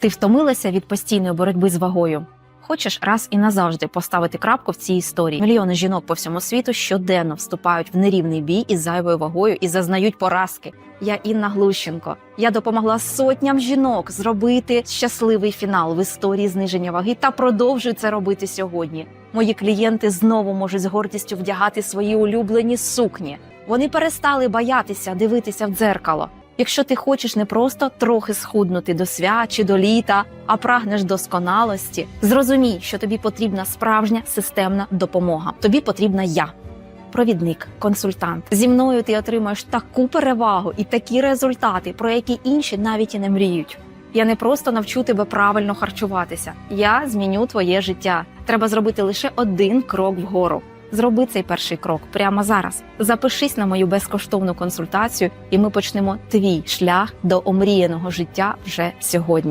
Ти втомилася від постійної боротьби з вагою? Хочеш раз і назавжди поставити крапку в цій історії? Мільйони жінок по всьому світу щоденно вступають в нерівний бій із зайвою вагою і зазнають поразки. Я Інна Глущенко. Я допомогла сотням жінок зробити щасливий фінал в історії зниження ваги та продовжую це робити сьогодні. Мої клієнти знову можуть з гордістю вдягати свої улюблені сукні. Вони перестали боятися дивитися в дзеркало. Якщо ти хочеш не просто трохи схуднути до свят чи до літа, а прагнеш досконалості, зрозумій, що тобі потрібна справжня системна допомога. Тобі потрібна я. Провідник, консультант. Зі мною ти отримаєш таку перевагу і такі результати, про які інші навіть і не мріють. Я не просто навчу тебе правильно харчуватися. Я зміню твоє життя. Треба зробити лише один крок вгору. Зроби цей перший крок прямо зараз. Запишись на мою безкоштовну консультацію, і ми почнемо твій шлях до омріяного життя вже сьогодні.